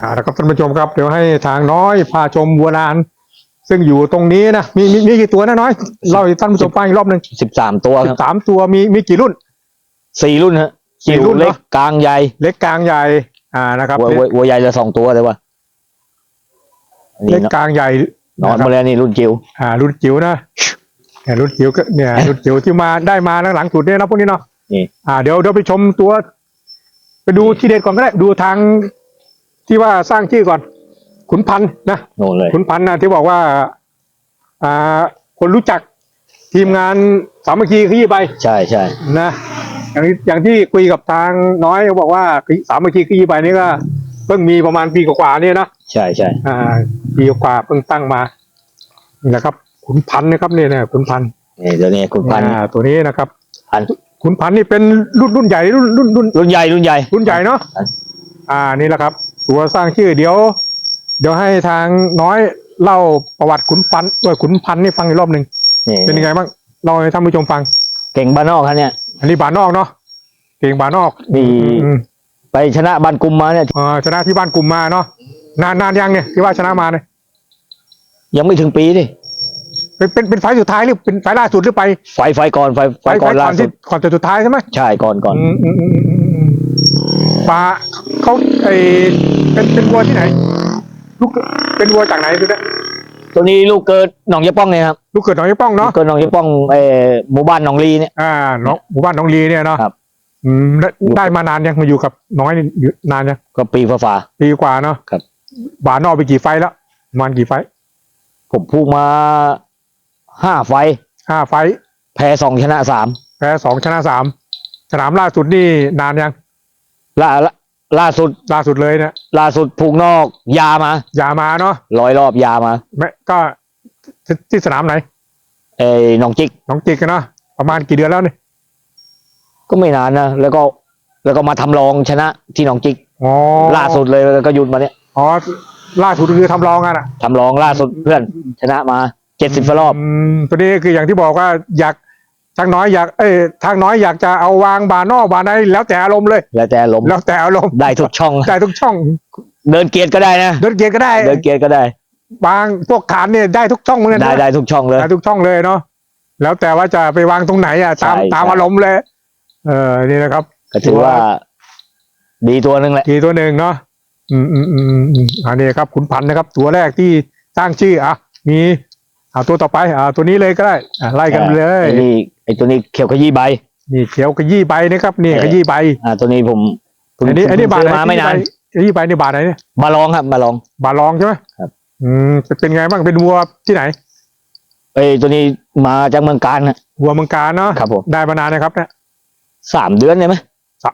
อ่าแล้วครับท่านผู้ชมครับเดี๋ยวให้ทางน้อยพาชมวัวนาน ซึ่งอยู่ตรงนี้นะมีมีมีกี่ตัวนะน้อยเล่าให้ท่านผู้ชมฟังอีกรอบหนึ่งสิบสามตัวสิครับบสามตัวมีมีกี่รุ่น สี่รุ่นฮะสี่จิ๋วรุ่นเนอะเล็กกลางใหญ่เล็กกลางใหญ่อ่านะครับ วัววัววัวใหญ่ละสองตัวเลยว่ะอันเล็นี่กกลางใหญ่นอนนะครับมาแล้วนี่รุ่นจิ๋วอ่ารุ่นจิ๋วนะเนี่ยรุ่นจิ๋วก็เนี่ยรุ่นจิ๋วที่มาได้มาหลังๆสุดเนี่ยนะพวกนี้เนาะนี่ อ่าเดี๋ยวเดี๋ยวไปชมตัว ไปดูที่เด็ดก่อนก็ได้ดูทาง ที่ว่าสร้างชื่อก่อน ขุนพันธ์นะโน่นเลยขุนพันธ์นะที่บอกว่า อ่า คนรู้จักทีมงานสามัคคีขยี้ไปใช่ใช่นะอย่างที่อย่างที่คุยกับทางน้อยเขาบอกว่าสามัคคีขยี้ไปนี่ก็เพิ่งมีประมาณปีกว่าๆเนี่ยนะใช่ใช่อ่าปีกว่าเพิ่งตั้งมานี่แหละครับขุนพันธ์นะครับเนี่ยเนี่ยขุนพันธ์นี่เดี๋ยวนี้คุณพันธุ์อ่าตัวนี้นะครับพันธุ์ขุนพันธ์นี่เป็นรุ่นรุ่นใหญ่รุ่นรุ่นรุ่นรุ่นใหญ่รุ่นใหญ่รุ่นใหญ่เนาะครับอ่านี่แหละครับ ตัวสร้างชื่อเดี๋ยว เดี๋ยวให้ทางน้อยเล่าประวัติขุนพันธ์เออขุนพันธ์นี่ฟังอีกรอบหนึ่งนี่เป็นยังไงบ้างเล่าให้ท่านผู้ชมฟัง เก่งบ้านนอกครับเนี่ย อันนี้บานนอกเนาะเก่งบานนอกมีอืมไปชนะบ้านกลุ่มมาเนี่ยเออชนะที่บ้านกลุ่มมาเนาะนานนานยังเนี่ยที่ว่าชนะมาเนี่ยยังไม่ถึงปีดิเป็นเป็นเป็นไฟล์สุดท้ายหรือเป็นไฟล์ล่าสุดหรือไปไฟไฟก่อนไฟไฟก่อนล่าก่อนสุที่ดก่อนจะสุดท้ายใช่ไหมใช่ก่อนก่อน ปลาเขาไอเป็นเป็นวัวที่ไหน ลูกเป็นวัวจากไหนดูนะตัวนี้ลูกเกิดหนองยะป้องเนี่ยครับลูกเกิดหนองยี่ป้องลูเนาะกเกิดหนองยะป้องเออหมู่บ้านหนองลีเนี่ย อ่าน้องหมู่บ้านหน้องลีเนี่ยเนาะครับ อืมได้ได้มานานยังมาอยู่กับน้อยนี่อยู่นานยังก็ปีฟ้าฟ้าปีกว่าเนาะครับ บานนอกไปกี่ไฟล์แล้วประมันกี่ไฟล์ๆผมพูกมาห้าไฟห้าไฟล์แพ้สองชนะสามแพ้สองชนะสามสนามล่าสุดนี่นานยัง ล่าล่าล่าสุดล่าสุดเลยเนี่ยล่าสุดผูกนอก ยามาอย่ามาเนาะร้อยรอบยามาไม่ก็ที่ที่สนามไหนเอ้หนองจิกหน้องจิกอะเนาะประมาณกี่เดือนแล้วเนี่ยก็ไม่นานนะแล้วก็แล้วก็มาทำรองชนะที่หนองจิก อ๋อล่าสุดเลยแล้วก็หยุดมาเนี่ยอ๋อล่าสุดคือทำรองกันอะทำรองล่าสุดเพื่อนชนะมาเจ็ดสิบรอบมตัวนี้คืออย่างที่บอกว่าอยาก ทางน้อยอยากเอ้ยทางน้อยอยากจะเอาวางบานนอกบานในแล้วแต่อารมณ์เลย แล้วแต่ลมณ์แล้วแต่อารมณ์ได้ทุกช่องได้ทุกช่องเดินเกียร์ก็ได้นะ เดินเกียร์ก็ได้เดินเกียร์ก็ได้ บางพวกขานเนี่ยได้ทุกช่องเหมือนกันได้นะได้ทุกช่องเลยได้ทุกช่องเลยเนาะแล้วแต่ว่าจะไปวางตรงไหนอะตามใช่ตามใช่ อารมณ์เลย เออนี่นะครับ ก็ถือว่า ดีตัวหนึ่งแหละกี่ตัวหนึ่งเนาะ อืมอืมอืมอืมอันนี้ครับขุนพันธ์นะครับ ตัวแรกที่สร้างชื่ออะ มี อ่าตัวต่อไปอ่าตัวนี้เลยก็ได้อ่าไล่กันเลย ไอ้นี่ไอ้ตัวนี้เขียวขยี้ใบ นี่เขียวขยี้ใบนะครับนี่เออ ขยี้ใบอ่า ตัวนี้ผมเพิ่งอันนี้อันนี้เพิ่บางทซื้ไหนมาไม่นานขยี้ใบนี่บาทไหนเนี่ยมาลองครับมาลอง บาทรองใช่ไหมครับ อืมเป็นไงบ้างเป็นวัวที่ไหนไอ้ตัวนี้มาจากเมืองการนะวัวเมืองการเนาะครับผมได้มานานนะครับเนี่ยสามเดือนได้ไหมสะ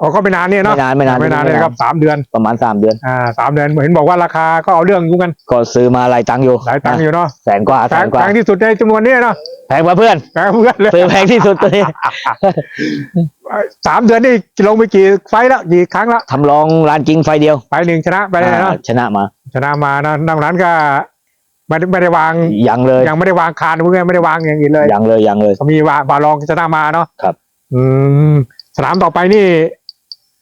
อ๋อก็ไม่นานเนี่ยเนาะไม่นานไม่นานไม่นานเลยครับสามเดือนประมาณสามเดือนอ่าสามเดือนเห็นบอกว่าราคาก็เอาเรื่องอยู่กันก็ซื้อมาหลายตังค์อยู่หลายตังค์อยู่เนาะแสนกว่าแพแสงนกว่าแพงที่สุดในจำนวนนี้เนาะแพงกว่าเพื่อนแพงเพื่อนเลยซื้อแพงที่สุดตัวนี้สามเดือนนี่ลงไปกี่ไฟล์แล้วกี่ครั้งแล้วทำรองร้านจริงไฟเดียวไฟล์หนึ่งชนะไปเลยเนาะอ่าชนะมา ชนะมานะดังนั้นก็ไม่ได้ไม่ได้วางยังเลย ยังไม่ได้วางคานพวกนี้ไม่ได้วางอย่างอื่นเลยยังเลยยังเลยก็มีวาบาลองชนะมาเนาะครับ อืม สนามต่อไปนี่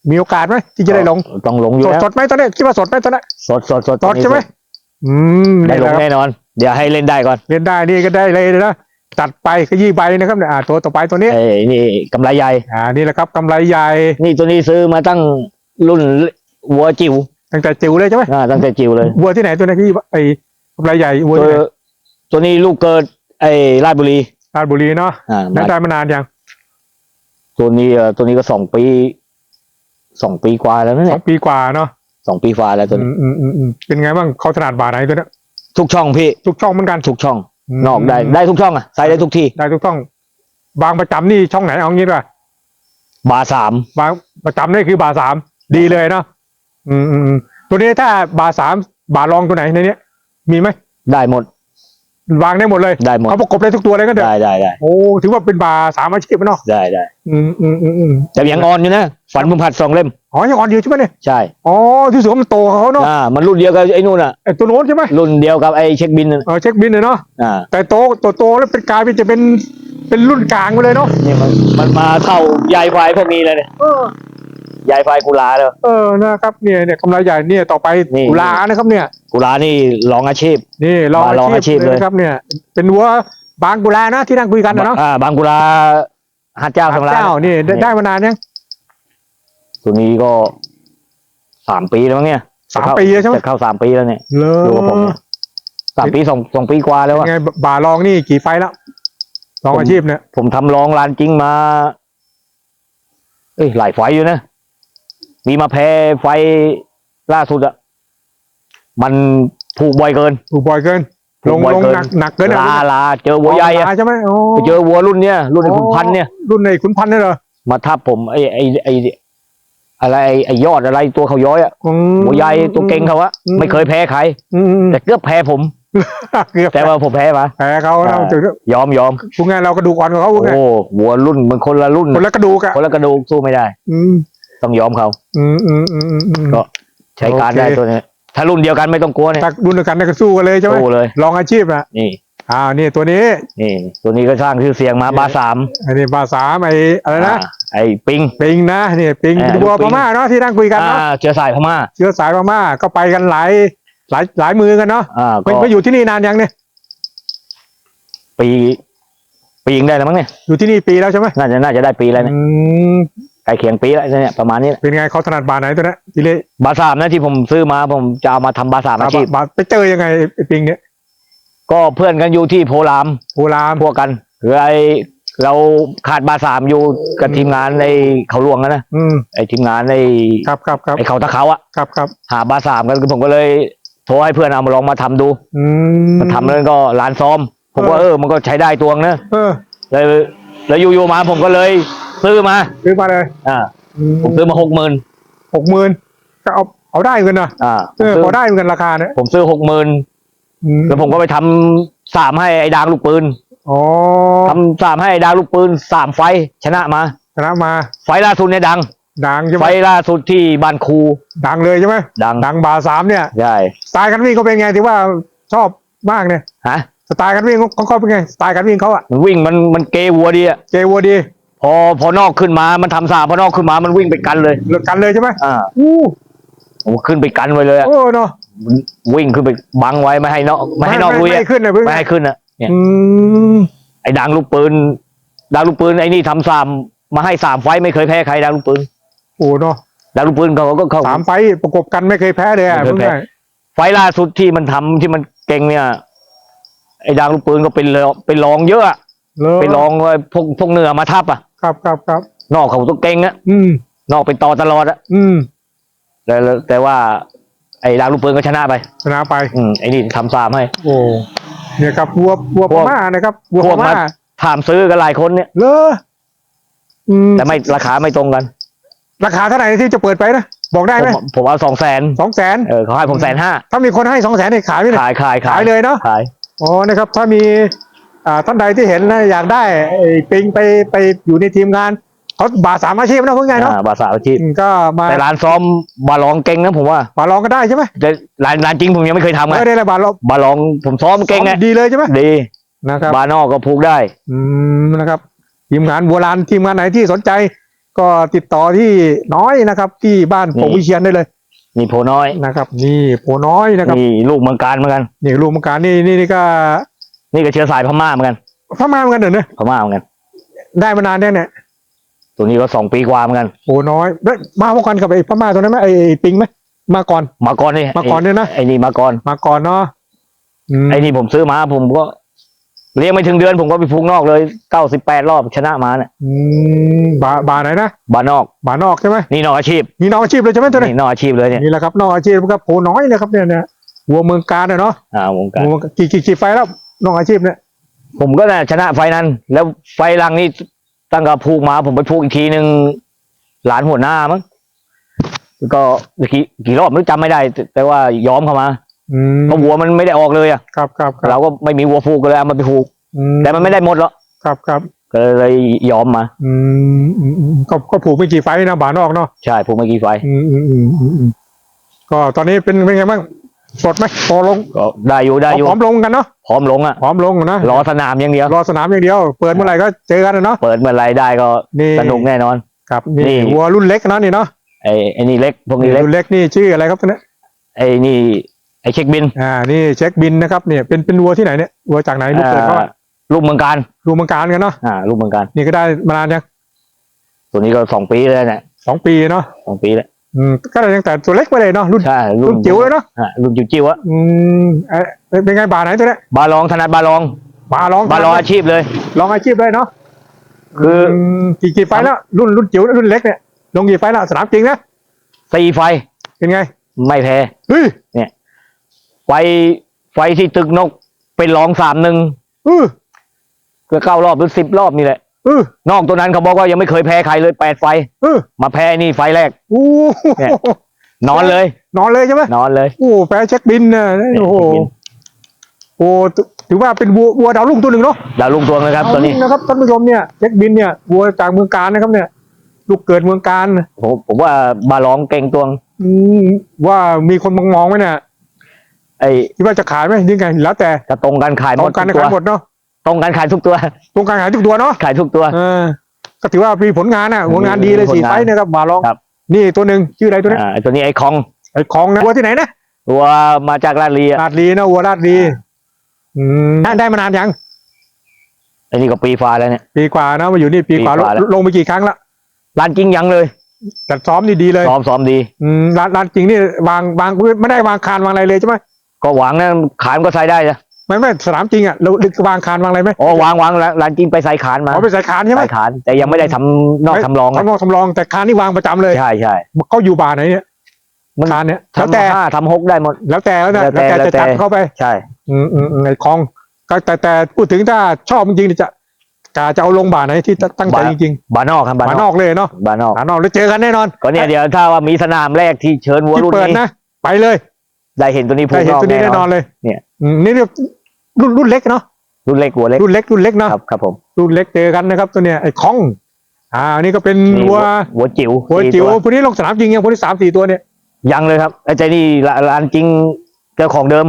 มีโอกาสไหมที่จะได้ลงต้องลงอยู่สดแล้วสดไหมตอนนี้คิดว่าสดไหมตอนนี้สดสดสดสดใช่ไหมอืมได้นี่ลแหละครับงแน่นอน เดี๋ยวให้เล่นได้ก่อนเล่นได้นี่ก็ได้เลยนะตัดไปขยี้ใบนะครับเนี่ยอ่าตัวต่อไปตัวนี้ไอ้นี่กำไรใหญ่ อ่านี่แหละครับกำไรใหญ่นี่ตัวนี้ซื้อมาตั้งรุ่นวัวจิ๋วตั้งแต่จิ๋วเลยใช่ไหมอ่าตั้งแต่จิ๋วเลยวัวที่ไหนตัวนี้ที่ไอ้กำไรใหญ่วัวตัวที่ไหนตัวนี้ลูกเกิดไอ้ราชบุรีราชบุรีเนาะอ่าได้มาได้มานานยัง ตัวนี้เอ่อตัวนี้ก็สองปีสองปีกว่าแล้วนะสเนี่อยงปีกว่าเนาะสองปีกว่าแล้วตัวอืนี้มอืมอืมอืมเป็นไงบ้างเขาถนัดบาทไหนตัวเนี้ยทุกช่องพี่ทุกช่องเหมือนกันทุกช่องมนอกได้ได้ทุกช่องอะใส่ได้ทุกที่ได้ทุกช่อง บางประจำนี่ช่องไหนเอางี้ด้วยบาร์สามบางประจำนี่คือบาสามดีเลยเนาะอืมอืมอืมตัวนี้ถ้าบาสามบารองตัวไหนในเนี้ย มีไหมได้หมด วางได้หมดเลยได้หมดเขาประกบได้ทุกตัวเลยก็เถได้อะได้ได้โอ้ถือว่าเป็นบาสามอาชีพเนาะได้ได้อืมอืมอืมอืมแต่ยังอ่อนอยู่นะฝันบุญผัดสองเล่ม อ๋อยังอ่อนอยู่ใช่ไหมเนี่ยใช่อ๋อที่สุดมันโตกว่าเขาเนาะอ่ามันรุ่นเดียวกับไอ้นู่นอะไอ้ตัวโน้นใช่ไหมรุ่นเดียวกับไอ้เช็คบินน่ะเออเช็คบินเลยเนาะอ่าแต่โตตัวโตแล้วเป็นกลายเป็นจะเป็นเป็นรุ่นกลางไปเลยเนาะนี่มันมันมาเท่าใหญ่กว่าไอ้พวกนี้เลยเนี่ยเออ ยายไฟกุลาแล้วเออนะครับเนี่ยเนี่ยกำไรใหญ่เนี่ยต่อไปนี่ กุลานะครับเนี่ย กุลานี่ลองอาชีพ นี่ลองมาลองอาชีพเลยนะครับเนี่ย เป็นวัวบางกุลานะที่นั่งคุยกันนะเนาะอ่าบางกุลาฮัดเจ้าทางร้านเจ้านี่ได้ได้มานานยังตัวนี้ก็สามปีแล้วมั้งเนี่ยสามปีแล้วใช่ไหมจะเข้าสามปีแล้วเนี่ยเลอยู่กับผมเนี่ยสามปีสองสองปีกว่าแล้วอะ ไงบ่าลองนี่กี่ไฟแล้วลองอาชีพเนี่ยผมทำรองลานจริงมา เอ้ยหลายไฟอยู่นะ มีมาแพ้ไฟล่าสุดอะมันผูกบ่อยเกิน ถูกบ่อยเกิน ถูลกงบ่อยลงเกิน หนักหนักเกินลาลาเจอวัวใหญ่อะลาใช่ไหมโอ้ไปเจอวัวรุ่นเนี้ยรุ่นไอ้ขุนพันธุ์เนี่ย รุ่นในขุนพันธุ์เนี่ยเหรอมาทับผมไอ้ไอ้ไอ้อะไรไอ้ไอ้ยอดอะไรตัวเขาย้อยอะอืม หัวใหญ่ตัวเก่งเขาอะอืม ไม่เคยแพ้ใครอืมอืมแต่เกือบแพ้ผม เกือบแต่ว่าผมแพ้มาแพ้เขาเราอ่าถึงยอมยอมพูดง่ายเรากระดูกอ่อนกว่าเขาพูดง่ายโอ้วัวรุ่นมันคนละรุ่น คนละกระดูกอะคนละกระดูกสู้ไม่ได้ อืม ต้องยอมเขาอืมอืมอืมอืมอืม ก็ใช้การได้โอเค ตัวนี้ถ้ารุ่นเดียวกันไม่ต้องกลัวเนี่ยถ้ารุ่นเดียวกันเนี่ยก็สู้กันเลยใช่ไหมสู้เลย ลองอาชีพนะนี่ อ้าวนี่ตัวนี้ นี่ ตัวนี้ก็สร้างชื่อเสียงมานี่บาสามอันนี้บาสามไอ้อะไรนะอ่าไอ้ปิง ปิงนะนี่ปิงเออบัวปิพง ม่าเนาะที่นั่งคุยกันอ่าเนาะเชื้อสายพม่า เชื้อสายพม่าก็ไปกันหลายหลายหลายมือกันเนาะอ่าไปก็ไปอยู่ที่นี่นานยังเนี่ยปี ปีงได้แล้วมั้งเนี่ยอยู่ที่นี่ปีแล้วใช่ไหมน่าจะน่าจะได้ปีแล้วเนี่ยอืมใก ล้เคียงปีแล้วเนี่ยประมาณนี้แหละเป็นไงเขาถนัดบาไหนตัวเนี้ยทีเล่บาสามนะที่ผมซื้อมาผมจะเอามาทำบาสามอาชีพบาไปเจอยังไงไอ้ปิงเนี่ยก็เพื่อนกันอยู่ที่โพรามโอรามพวกกันคือไอเราขาดบาสามอยู่กับทีมงานในเขาหลวงนะนะอืมไอทีมงานในครับครับครับไอเขาตะเขาอะครับครับหาบาสามกันผมก็เลยโทรให้เพื่อนเอามาลองมาทำดูอืมมาทำแล้วก็ร้านซ้อม ผมว่าเอเอออมันก็ใช้ได้ตวงนะ เออ เลยแล้วอยู่ๆมาผมก็เลย ซื้อมา ซื้อมาเลยอ่าอืผมซื้อมาหกหมื่นหกหมื่นก็เอาเอาได้เงินนะอ่าผเอมอซื้อพอได้เงินราคาเนี่ยผมซื้อหกหมื่นอืมแล้วผมก็ไปทำสามให้ไอ้ดางลูกปืนอ๋อทำสามให้ไอ้ดางลูกปืนสามไฟท์ชนะมา ชนะมา ไฟท์ล่าสุดเนี่ยดัง ดังใช่ไหไฟมท์ล่าสุดที่บ้านครู ดังเลยใช่ไหมดังดังบาสามเนี่ยใช่สไตล์การวิ่งเขาเป็นไงที่ว่าชอบมากเนี่ยฮะสไตล์การวิ่งของเขาเป็นไงสไตล์การวิ่งเขาอะมันวิ่งมันมันเกวัวดีอะเจวัวดี พอพอนอกขึ้นมา มันทำสามพอนอกขึ้นมา มันวิ่งไปกันเลยเลือกกันเลยใช่ไหมอ่าอู้ผมขึ้นไปกันไว้เลยอะโอ้เนาะวิ่งขึ้นไปบังไว้ไม่ให้นอกไม่ให้นอกลุยไม่อะให้ขึ้นนะเพิ่งไม่ให้ขึ้นอะเนี่ยอืมไอ้ดังลูกปืนดังลูกปืนไอ้นี่ทำสามมาให้สามไฟท์ไม่เคยแพ้ใครดังลูกปืนโอ้เนาะดังลูกปืนเขาก็เขา สามไฟต์ประกบกันไม่เคยแพ้เลยอะไม่เพิ่งเคยแพ้ ได้ไฟล์ล่าสุดที่มันทำที่มันเก่งเนี่ย ไอ้ดังลูกปืนก็เป็นรองเป็นรองเยอะอะเลยเป็นรองไอ้พวกพวกเหนือมาทับอะ ครับครับครับนอกเขาต้องเก่งอะอืม นอกเป็นต่อตลอดอะอืมแต่แต่ว่า ไอ้ดังลูกปืนก็ชนะไป ชนะไป อืมไอ้นี่ทำสามให้ โอ้เนี่ยครับวัววัวพพวกม่านะครับวัวพพวกม่ามาถามซื้อกันหลายคนเนี่ยเลออืมแต่ไม่ราคาไม่ตรงกัน ราคาเท่าไหร่ที่จะเปิดไปนะบอกได้ผไหมมผมเอาสองแสนสองแสนเออเขาให้ผมแสนห้าถ้ามีคนให้สองแสนเนี่ยขายไหมเนี่ยขายขายขายเลยเนาะขายอ๋อนะครับ ถ้ามีอ่า ท่านใดที่เห็นนะอยากได้ไอ้ปิงไปไปอยู่ในทีมงานเขาบาสามอาชีพนะเพื่อนไงเนาะอ่าบาสาวอาชีพอืมก็มาแต่ร้านซ้อมบาลองเก่งนะผมว่าบาลองก็ได้ใช่ไหมแต่ร้านร้านจริงผมยังไม่เคยทำไงไม่ได้เลยบาลองบาลองผมซ้อมเก่งไงดีเลยใช่ไหมดีนะครับบานอกก็ผูกได้ อืมนะครับทีมงานโบราณทีมงานไหนที่สนใจ ก็ติดต่อที่น้อยนะครับ ที่บ้านนี่ปงวิเชียนได้เลยนี่โพน้อยนะครับ นี่โพน้อยนะครับนี่ลูกเมืองการเหมือนกันนี่รูปมังการนี่นี่นี่ก็ นี่ก็เชื้อสายพม่าเหมือนกันพม่าเหมือนกันเหรอเนี่ยพม่าเหมือนกัน ได้มานานเนี่ยเนี่ยตัวนี้ก็สองปีกว่าเหมือนกันโพน้อยเอ้ยมาพวกกันกับไอ้พม่าตัวนั้นไหมไอ้ไอ้ปิงไหมมาก่อน มาก่อนนี่มาก่อนเนี่ยนะไอ้นี่มาก่อนมาก่อนเนาะอืมไอ้นี่ผมซื้อมาผมก็เลี้ยงไม่ถึงเดือนผมก็ไปผูกนอกเลยเก้าสิบแปดรอบชนะมาเนี่ยอืมบาบาไหนนะบานอกบานอกใช่ไหมนี่นอกอาชีพมีน้องอาชีพเลยใช่ไหมตัวนี้นี่นอกอาชีพเลยเนี่ยนี่แหละครับน้องอาชีพครับโพน้อยนะครับเนี่ยเนี่ยวัวเมืองการนะเนาะอ่าวงการวัวกี่กี่กี่ไฟแล้ว น้องอาชีพเนี่ยผมก็น่ะชนะไฟนั้น แล้วไฟหลังนี่ตั้งกับผูกมา ผมไปผูกอีกทีหนึ่งหลานหัวหน้ามั้งก็กี่กี่รอบไม่รู้จำไม่ได้ แต่แต่ว่ายอมเข้ามาอืมเพราะวัวมันไม่ได้ออกเลยอะครับครับครัเราบก็ไม่มีวัวผูกก็เลยเอามาไปผูก อืแต่มันไม่ได้หมดหรอกครับครับก็เลยยอมมา อืมอืมอืมก็ก็ผูกไม่กี่ไฟนะบานอกเนาะใช่ผูกไม่กี่ไฟอืมอืมอืมอืมอืมก็ตอนนี้เป็นเป็นไงบ้างสดไหมพอลงก็ได้อยู่ได้อยู่พร้อมลงกันเนาะพ ร้อมลงอะพร้อมลงนะรอสนามอย่างเดียวรอสนามอย่างเดียว เปิดเมื่อไหร่ก็เจอกันนะเนาะเปิดเมื่อไรได้ก็นี่สนุกแน่นอนครับนี่นี่วัวรุ่นเล็กนะนี่เนาะไอ้ไอ้นี่เล็กพวกนี้เล็กรุ่นเล็กนี่ชื่ออะไรครับตัวเนี้ยไอ้นี่ไอ้เช็คบินอ่านี่เช็คบินนะครับเนี่ยเป็นเป็นวัวที่ไหนเนี่ยวัวจากไหนลูกเกิดเขาอ่าลูกเมืองการดูเมืองการกันเนาะอ่าลูกเมืองการนี่ก็ได้มานานยังตัวนี้ก็สองปีแล้วเนี่ยสองปีเนาะสองปีแล้ว อืมก็ได้ตั้งแต่ตัวเล็กไปเลยเนาะรุ่น ใช่รุ่นจิ๋วเลยเนาะอ่ารุ่นจิ๋วจิ๋วๆอะอืมเอ๊ะเป็นไงบาทไหนตัวเนี้ยบาลองถนัดบาลองบาลองบาลองอาชีพเลย ลองอาชีพเลยเนาะคืออมกี่กี่ไฟล์แล้วรุ่นรุ่นจิ๋วรุ่นเล็กเนี่ยลงกี่ไฟล์แล้วสนามจริงนะสี่ไฟเป็นไงไม่แพ้ เฮ้ยไฟไฟที่ตึกนกเป็นรองสามหนึ่งเออก็เก้ารอบหรือสิบรอบนี่แหละเออนอกตัวนั้นเขาบอกว่ายังไม่เคยแพ้ใครเลยแปดไฟเออมาแพ้นี่ไฟแรก โอ้เนี่ย นอนเลย นอนเลยใช่ไหมนอนเลย โอ้แพ้เช็คบินนะโอ้โหเช็คบินโอ้ถือว่าเป็นวัววัวดาวรุ่งตัวหนึ่งเนาะดาวลุงตัวนะครับ ตัวนี้ดาวรุ่งนะครับท่านผู้ชมเนี่ยเช็คบินเนี่ยวัวจากเมืองการนะครับเนี่ย ลูกเกิดเมืองการผมผมว่าบาลองเก่งตัวอืมว่ามีคนมองมองๆไหมเนี่ยไอ้คิดว่าจะขายไหมยังไง แล้วแต่จะตรงกันขายหตมรดงการทุกตัวขายหมดเนาะ ตรงกันขายทุกตัว ตรงการขายทุกตัวเนาะขายทุกตัว เออก็ถือว่ามีผลงานอะผลงานดีเลยมีผลงานสี่ไฟต์นะครับบาลอง ครับ นี่ตัวหนึ่งชื่ออะไรตัวนี้อ่าไอ้ตัวนี้ไอ้คองไอ้ของนะวัวที่ไหนนะตัวมาจากลาดลีอะลาดลีนะวัวลาดลีอืมได้ได้มานานยังไอ้นี่ก็ปีฟ้าแล้วเนี่ย ปีกว่านะมาอยู่นี่ปีกว่าปีกว่าลงแล้ว ลงไปกี่ครั้งละร้านจริงยังเลยแต่ซ้อมนี่ดีเลยซ้อมซ้อมดี อืมร้านร้านจริงนี่วางวางพื้นไม่ได้วางคานวางอะไรเลยใช่ไหมก็หวังนะขานก็ใส่ได้นะ ไม่ไม่สนามจริงอะเราลึกวางคานวางอะไรไหมอ๋อวางวางร้านร้านจริงไปใส่ขานมาเขาไปใส่คานใช่ไหมใส่ขานแต่ยังไม่ได้ทำนอกทำรองนะทำนอกทำรองแต่คานนี่วางประจำเลยใช่ใช่ เขาอยู่บาร์ไหนเนี่ยมัน คานเนี่ยแล้วทำแต่ห้าทำหกได้หมด แล้วแต่แล้วแต่แล้วแต่แล้วแต่ จะจัดแล้วแต่เข้าไป ใช่ อืมอืมอืมไอ้คลองก็แต่แต่พูดถึงถ้าชอบจริงๆจะกาจะเอาลงบาร์ไหนที่ตั้งใจจริงบานอกครับๆบาบาร์นนออกกเลยเนาะบานอกบาร์นอกแล้วเจอกันแน่นอนก็เนี่ยเดี๋ยวถ้าว่ามีสนามแรกที่เชิญวัวที่รุ่นเปิดนี้นะไปเลยได้เห็นตัวนี้พูได้นเห็นนอกตัวนี้แน่แน่นนออนนเลย เนี่ย อืมนี่เรียก รุ่นรุ่นเล็กเนาะรุ่นเล็กวัวเล็กรุ่นเล็กรุ่นเล็กเนาะครับครับผมรุ่นเล็กเจอกันนะครับ ตัวเนี้ยไอ้คองอ่านี่ก็เป็นนี่วัววัวจิ๋ววัวสี่จิ๋วตัพวกนี้ลงสนามจริงยังพวกนี้สามสี่ตัวเนี่ยยังเลยครับไอ้ใจนี่ร้านร้านจริงเจ้าของเดิม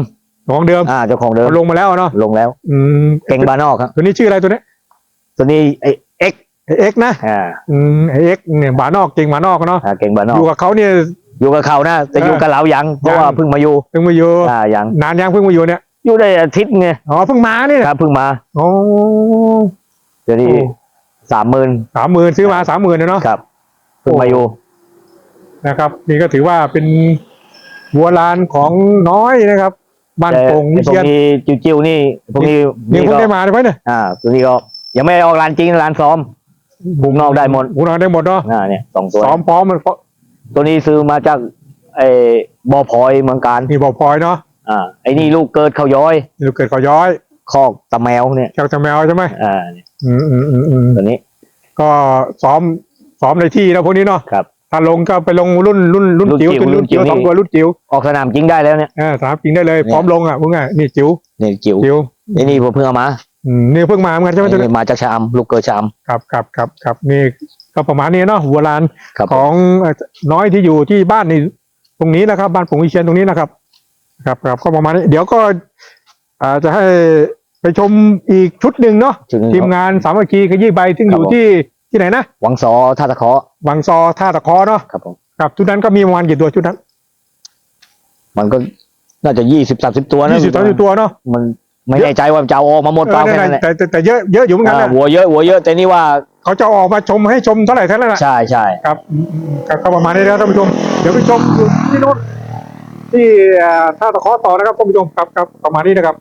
ของเดิมอ่าเจ้าของเดิมเอาลงมาแล้วเนาะลงแล้ว อืมเก่งบานอกครับตัวนี้ชื่ออะไรตัวเนี้ยตัวนี้ไอ้เอ็กไอ้เอ็กซ์นะอ่าอืมไอ้เอ็กซ์เนี่ยบานอกเก่งบานอกเนาะอ่าเก่งบานออกยู่กับเขาเนี่ยอยู่กับเขานะแต่เออออยู่กับเรายังเพราะยังว่าเพิ่งมาอยู่เพิ่งมาอยู่อ่ายังนานยังเพิ่งมาอยู่เนี่ย อยู่ได้อาทิตย์ไงอ๋อเพิ่งมาเนี่ยครับเพิ่งมาโอ้เดี๋ยวนี้โอ้สามหมื่นสามหมื่นซื้อมาสามหมื่นเนาะครับเพิ่งมาอยู่นะครับ นี่ก็ถือว่าเป็นวัวลานของน้อยนะครับบ้านแต่โป่งวิไอ้พวเชีกยนนี้จิ๋วๆนี่พวกนี้นี่นี่เพิ่งก็ได้มาใช่ไหมเนี่ยอ่าตัวนี้ก็ยังไม่ได้ออกร้านจริงร้านซ้อมบุกนอกได้หมดบุกนอกได้หมดเนาะอ่าเนี่ยสองตัวซ้อมพร้อมมันตัวนี้ซื้อมาจากไอ้บอพลอยเมืองการนี่บอกพลอยเนาะ อ่าไอ้นี่ลูกเกิดเขาย้อยนี่ลูกเกิดเขาย้อยคอกตะแมวเนี่ยเจ้าตะแมวใช่ไหมอ่าเนี่ยอืมอืมอืมอืมตัวนี้ ก็ซ้อมซ้อมในที่นะพวกนี้เนาะครับถ้าลงก็ไปลงรุ่นรุ่นรุ่นรุ่นจิ๋วจิ๋วเป็นรุ่นจิ๋วรุ่นจิ๋วสองนี่ตัวรุ่นจิ๋วออกสนามจริงได้แล้วเนี่ยอ่าสนามจริงได้เลยเนี่ยพร้อมลงอะพวกไงนี่จิ๋วนี่จิ๋วจิ๋วไอ้นี่ผมเพิ่งเอามาอืมนี่เพิ่งมาเหมือนกันใช่ไหมตัวนี้นี่มาจากชะอำลูกเกิดชะอครับครับครับครับนี่ก็ประมาณนี้เนาะหัวลานำครับของเอ่อน้อยที่อยู่ที่บ้านนี่ตรงนี้นะครับ บ้านผงวิเชียนตรงนี้นะครับ ครับครับก็ประมาณนี้เดี๋ยวก็อ่าจะให้ไปชมอีกชุดหนึ่งเนาะถึงทีมงานสามัคคีขยี้ใบซึ่งอยู่ครับผมที่ที่ไหนนะวังซอท่าตะเคาะวังซอท่าตะเคอเนาะครับผมครับชุดนั้นก็มีประมาณกี่ตัวชุดนั้นมันก็น่าจะยี่สิบสามสิบตัวนะยี่สิบสามสิบตัวเนาะมันไม่แน่ใจว่าจะเอาออกมาหมดเปล่าเออแค่นั่นนั้นแหแหละละแต่แต่แต่เยอะเยอะอยู่เหมือนกันอ่านะหัวเยอะหัวเยอะแต่นี่ว่าเขาจะเอาออกมาชมให้ชมเท่าไหร่เท่านั้นแหละ ใช่ใช่ครับอืมอืมครับก็ประมาณนี้แล้วท่านผู้ชม เดี๋ยวไปชมที่โน้น ที่อ่าท่าตะเคอต่อนะครับท่านผู้ชมครับครับประมาณนี้นะครับ